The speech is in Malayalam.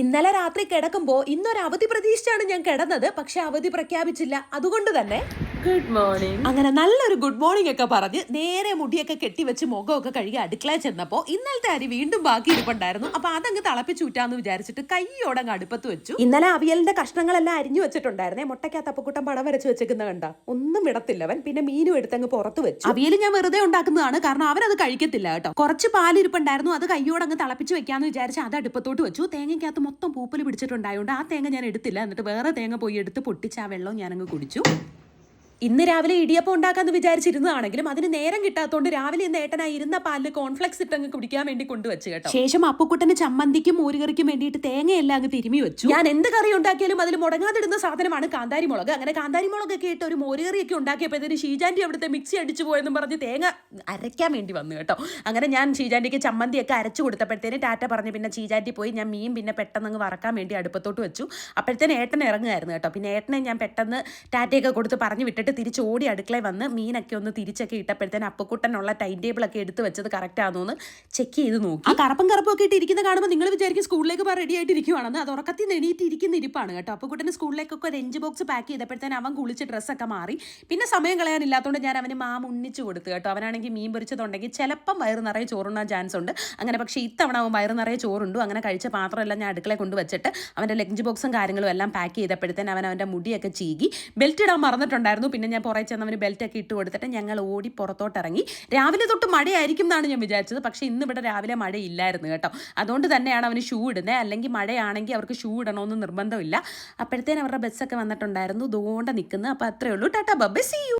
ഇന്നലെ രാത്രി കിടക്കുമ്പോൾ ഇന്നൊരു അവധി പ്രതീക്ഷിച്ചാണ് ഞാൻ കിടന്നത് പക്ഷെ അവധി പ്രഖ്യാപിച്ചില്ല. അതുകൊണ്ട് തന്നെ ഗുഡ് മോർണിംഗ് അങ്ങനെ നല്ലൊരു ഗുഡ് മോർണിംഗ് ഒക്കെ പറഞ്ഞ് നേരെ മുടിയൊക്കെ കെട്ടിവെച്ച് മുഖമൊക്കെ കഴുകി അടുക്കളയിൽ ചെന്നപ്പോൾ ഇന്നലത്തെ അരി വീണ്ടും ബാക്കി ഇരിപ്പുണ്ടായിരുന്നു. അപ്പൊ അതങ്ങ് തിളപ്പിച്ചൂറ്റാന്ന് വിചാരിച്ചിട്ട് കൈയോടങ്ങ് അടുപ്പത്ത് വെച്ചു. ഇന്നലെ അവിയലിന്റെ കഷ്ണങ്ങളെല്ലാം അരിഞ്ഞു വെച്ചിട്ടുണ്ടായിരുന്നേ. മുട്ടയ്ക്കകത്ത് അപ്പക്കുട്ടം പടം വരച്ച് വെച്ചേക്കുന്ന കണ്ട. ഒന്നും വിടത്തില്ലവൻ പിന്നെ മീനും എടുത്തങ്ങ് പുറത്ത് വെച്ചു. അവിയൽ ഞാൻ വെറുതെ ഉണ്ടാക്കുന്നതാണ്. കാരണം അവരത് കഴിക്കത്തില്ല കേട്ടോ. കുറച്ച് പാലിരിപ്പുണ്ടായിരുന്നു. അത് കൈയോടങ്ങ് തിളപ്പിച്ച് വെക്കാന്ന് വിചാരിച്ച് അത് അടുപ്പത്തോട്ട് വെച്ചു. തേങ്ങയ്ക്കകത്ത് മൊത്തം പൂപ്പൽ പിടിച്ചിട്ടുണ്ടായതുകൊണ്ട് ആ തേങ്ങ ഞാൻ എടുത്തില്ല. എന്നിട്ട് വേറെ തേങ്ങ പോയി എടുത്ത് പൊട്ടിച്ച് ആ വെള്ളം ഞാനങ്ങ് കുടിച്ചു. ഇന്ന് രാവിലെ ഇടിയപ്പം ഉണ്ടാക്കാന്ന് വിചാരിച്ചിരുന്നതാണെങ്കിലും അതിന് നേരം കിട്ടാത്തതുകൊണ്ട് രാവിലെ ഇന്ന് ഏട്ടനായി ഇരുന്ന പാലിൽ കോൺഫ്ലെക്സ് ഇട്ടങ്ങ് കുടിക്കാൻ വേണ്ടി കൊണ്ടുവച്ച് കേട്ടോ. ശേഷം അപ്പുക്കുട്ടന് ചമ്മന്തിക്കും മോരുകറിക്കും വേണ്ടിയിട്ട് തേങ്ങയെല്ലാം അങ്ങ് തിരുമി വെച്ചു. ഞാൻ എന്ത് കറി ഉണ്ടാക്കിയാലും അതിൽ മുടങ്ങാതിടുന്ന സാധനമാണ് കാന്താരി മുളക് അങ്ങനെ കാന്താരി മുളകൊക്കെ ഇട്ട് ഒരു മോരുകറിയൊക്കെ ഉണ്ടാക്കിയപ്പോഴത്തേന് ഷീജാന്റി അവിടുത്തെ മിക്സി അടിച്ചു പോയെന്ന് പറഞ്ഞ് തേങ്ങ അരയ്ക്കാൻ വേണ്ടി വന്നു കേട്ടോ. അങ്ങനെ ഞാൻ ഷീജാന്റിക്ക് ചമ്മന്തിയൊക്കെ അരച്ചു കൊടുത്തപ്പോഴത്തേന് ടാറ്റ പറഞ്ഞ് പിന്നെ ഷീജാന്റി പോയി ഞാൻ മീൻ പിന്നെ പെട്ടെന്ന് അങ്ങ് വറക്കാൻ വേണ്ടി അടുപ്പത്തോട്ട് വെച്ചു. അപ്പോഴത്തേന് ഏട്ടൻ ഇറങ്ങുമായിരുന്നു കേട്ടോ. പിന്നെ ഏട്ടനെ ഞാൻ പെട്ടെന്ന് ടാറ്റയൊക്കെ കൊടുത്ത് പറഞ്ഞു വിട്ടിട്ട് തിരിച്ച് ഓടി അടുക്കളയിൽ വന്ന് മീനൊക്കെ ഒന്ന് തിരിച്ചൊക്കെ ഇട്ടപ്പോഴത്തേന് അപ്പക്കുട്ടനുള്ള ടൈം ടേബിൾ ഒക്കെ എടുത്ത് വെച്ചത് കറക്റ്റ് ആണെന്ന് ചെക്ക് ചെയ്ത് നോക്കി. ആ കറപ്പം കറപ്പും ഒക്കെ ഇട്ട് ഇരിക്കുന്ന കാണുമ്പോൾ നിങ്ങൾ വിചാരിക്കും സ്കൂളിലേക്ക് പോകാൻ റെഡി ആയിട്ട് ഇരിക്കുവാണെന്ന് അത് ഉറക്കത്തിൽ നിന്ന് എണീറ്റ് ഇരിക്കുന്ന ഇരിപ്പാണ് കേട്ടോ. അപ്പക്കുട്ടന് സ്കൂളിലേക്കൊക്കെ എഞ്ച് ബോക്സ് പാക്ക് ചെയ്തപ്പോഴത്തേന് അവൻ കുളിച്ച് ഡ്രസ്സൊക്കെ മാറി. പിന്നെ സമയം കളയാനില്ലാത്തതുകൊണ്ട് ഞാൻ അവന് മാം ഉണ്ണിച്ച് കൊടുത്തു കേട്ടോ. അവനാണെങ്കിൽ മീൻ പൊരിച്ചതുണ്ടെങ്കിൽ ചിലപ്പം വയറ് നിറയെ ചോറുണ്ണാൻ ചാൻസ് ഉണ്ട്. അങ്ങനെ പക്ഷേ ഇത്തവണ അവൻ വയറ് നിറയെ ചോറുണ്ടു. അങ്ങനെ കഴിച്ച പാത്രമെല്ലാം ഞാൻ അടുക്കള കൊണ്ട് വെച്ചിട്ട് അവന്റെ ലഞ്ച് ബോക്സും കാര്യങ്ങളും എല്ലാം പാക്ക് ചെയ്തപ്പോഴത്തേന് അവൻ അവന്റെ മുടിയൊക്കെ ചീകി. ബെൽറ്റ് ഇടാൻ മറന്നിട്ടുണ്ടായിരുന്നു. പിന്നെ ഞാൻ പുറകെ ചെന്ന് അവന് ബെൽറ്റ് ഒക്കെ ഇട്ട് കൊടുത്തിട്ട് ഞങ്ങൾ ഓടി പുറത്തോട്ട് ഇറങ്ങി രാവിലെ തൊട്ട് മഴയായിരിക്കും എന്നാണ് ഞാൻ വിചാരിച്ചത്. പക്ഷേ ഇന്ന് ഇവിടെ രാവിലെ മഴയില്ലായിരുന്നു കേട്ടോ. അതുകൊണ്ട് തന്നെയാണ് അവന് ഷൂ ഇടുന്നത്. അല്ലെങ്കിൽ മഴയാണെങ്കിൽ അവർക്ക് ഷൂ ഇടണമെന്ന് നിർബന്ധമില്ല. അപ്പോഴത്തേന് അവരുടെ ബസ്സൊക്കെ വന്നിട്ടുണ്ടായിരുന്നു. ദോണ്ട നിൽക്കുന്നത്. അപ്പോൾ അത്രയേ ഉള്ളൂ. Tata ബബ്ബ C U